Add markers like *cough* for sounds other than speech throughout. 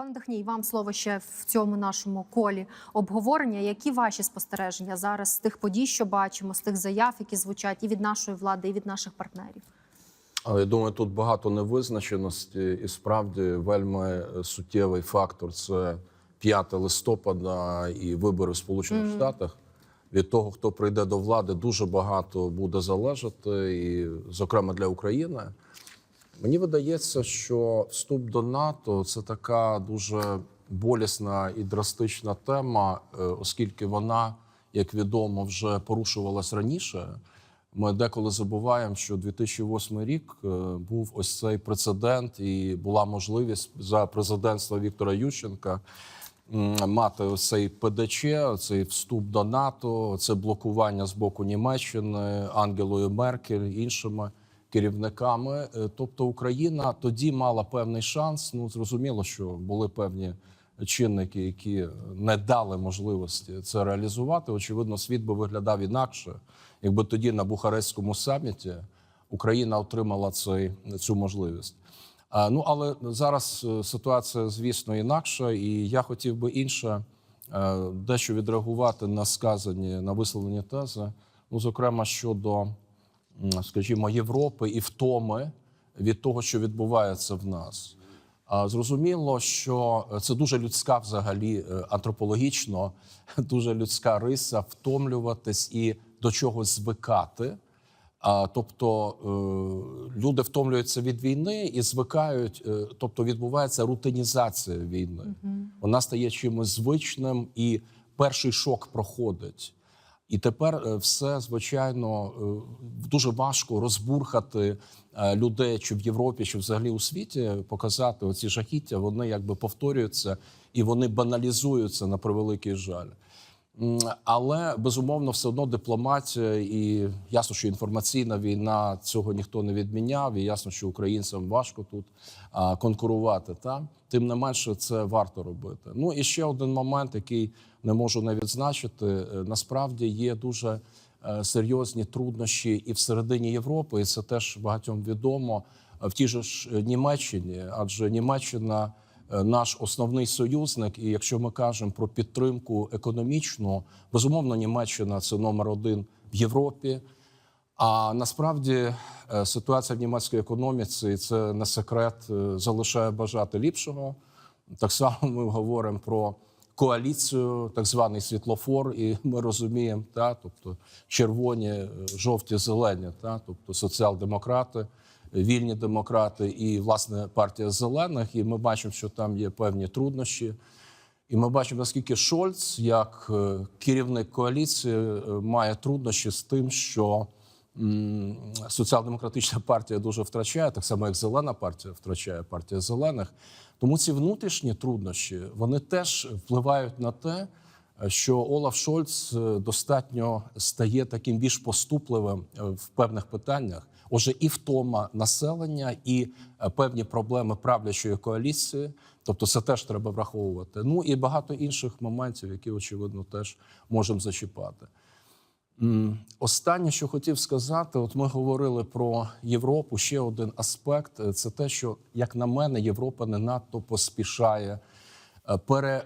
Пане Дахній, вам слово ще в цьому нашому колі обговорення. Які ваші спостереження зараз з тих подій, що бачимо, з тих заяв, які звучать і від нашої влади, і від наших партнерів? Я думаю, тут багато невизначеності, і справді вельми суттєвий фактор це 5 листопада і вибори в Сполучених Штатах. Від того, хто прийде до влади, дуже багато буде залежати, і, зокрема для України. Мені видається, що вступ до НАТО це така дуже болісна і драстична тема, е, оскільки вона, як відомо, вже порушувалась раніше. Ми деколи забуваємо, що 2008 рік е, був ось цей прецедент, і була можливість за президентства Віктора Ющенка мати ось цей ПДЧ, цей вступ до НАТО, це блокування з боку Німеччини, Ангелою Меркель, іншими керівниками. Е, Тобто Україна тоді мала певний шанс. Ну зрозуміло, що були певні чинники, які не дали можливості це реалізувати. Очевидно, світ би виглядав інакше, якби тоді на Бухарестському саміті Україна отримала цей, цю можливість. Ну але зараз е, ситуація, звісно, інакша, і я хотів би інше е, дещо відреагувати на сказані на висловлені тези. Ну, зокрема, щодо, скажімо, Європи і втоми від того, що відбувається в нас. Зрозуміло, що це дуже людська, взагалі, е, антропологічно, *laughs* дуже людська риса втомлюватись і до чогось звикати. Тобто е, люди втомлюються від війни і звикають, е, тобто відбувається рутинізація війни. Вона стає чимось звичним, і перший шок проходить. І тепер е, все звичайно е, дуже важко розбурхати е, людей, чи в Європі, чи взагалі у світі показати оці жахіття. Вони якби повторюються і вони баналізуються на превеликий жаль. Але безумовно, все одно дипломатія і ясно, що інформаційна війна цього ніхто не відміняв. І ясно, що українцям важко тут конкурувати. Та тим не менше, це варто робити. Ну і ще один момент, який не можу не відзначити. Е, Насправді є дуже е, серйозні труднощі і всередині Європи, і це теж багатьом відомо е, в тій же ж Німеччині, адже Німеччина е, наш основний союзник. І якщо ми кажемо про підтримку економічну, безумовно, Німеччина це номер один в Європі. А насправді е, ситуація в німецькій економіці це не секрет, е, залишає бажати ліпшого. Так само ми говоримо про коаліцію, так званий світлофор, і ми розуміємо, та тобто червоні, е, жовті, зелені, та тобто соціал-демократи, вільні демократи і власне партія зелених. І ми бачимо, що там є певні труднощі. І ми бачимо, наскільки Шольц, як е, керівник коаліції, е, має труднощі з тим, що соціал-демократична партія дуже втрачає, так само як зелена партія втрачає партія зелених. Тому ці внутрішні труднощі вони теж впливають на те, що Олаф Шольц е, достатньо стає таким більш поступливим в певних питаннях. Отже, і втома населення, і е, певні проблеми правлячої коаліції. Тобто, це теж треба враховувати. Ну і багато інших моментів, які очевидно теж можемо зачіпати. Останнє, що хотів сказати, от ми говорили про Європу. Ще один аспект е, це те, що, як на мене, Європа не надто поспішає е, пере,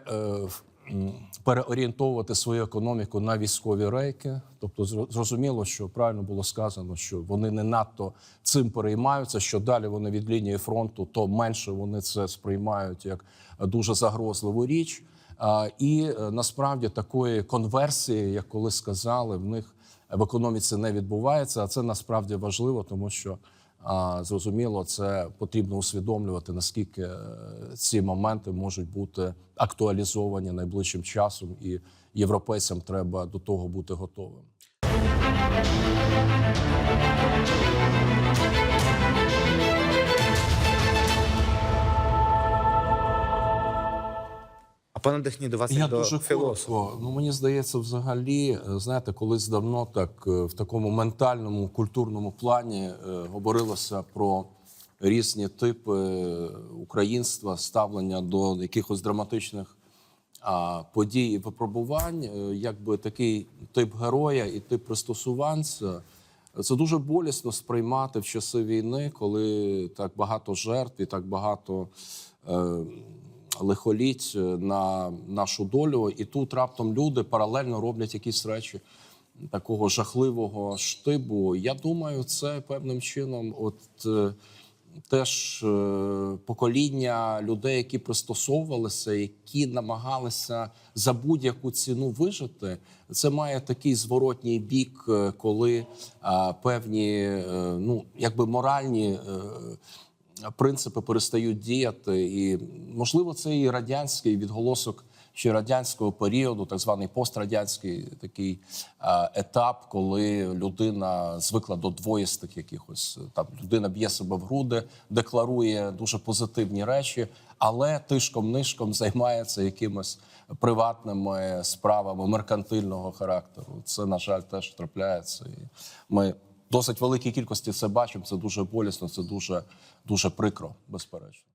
переорієнтовувати свою економіку на військові рейки. Тобто, зрозуміло, що правильно було сказано, що вони не надто цим переймаються. Що далі вони від лінії фронту, то менше вони це сприймають як дуже загрозливу річ. І е, насправді такої конверсії, як коли сказали, в них в економіці не відбувається. А це насправді важливо, тому що а, зрозуміло, це потрібно усвідомлювати, наскільки е, ці моменти можуть бути актуалізовані найближчим часом, і європейцям треба до того бути готовим. Пане Дахні, до вас Я як до дуже філософа. коротко. Ну мені здається, взагалі, е, знаєте, колись давно так е, в такому ментальному культурному плані е, говорилося про різні типи українства, ставлення до якихось драматичних а, подій і випробувань, Е, якби такий тип героя і тип пристосуванця. Це дуже болісно сприймати в часи війни, коли так багато жертв і так багато. Е, лихоліть е, на нашу долю. І тут раптом люди паралельно роблять якісь речі такого жахливого штибу. Я думаю, це певним чином, от е, теж е, покоління людей, які пристосовувалися, які намагалися за будь-яку ціну вижити. Це має такий зворотній бік, коли певні ну якби моральні. Принципи перестають діяти, і можливо, це і радянський відголосок ще радянського періоду, так званий пострадянський такий етап, коли людина звикла до двоїстих якихось там людина б'є себе в груди, декларує дуже позитивні речі, але тишком нишком займається якимось приватними справами меркантильного характеру. Це на жаль теж трапляється. І ми досить великій кількості це бачимо. Це дуже болісно, це дуже дуже прикро, безперечно.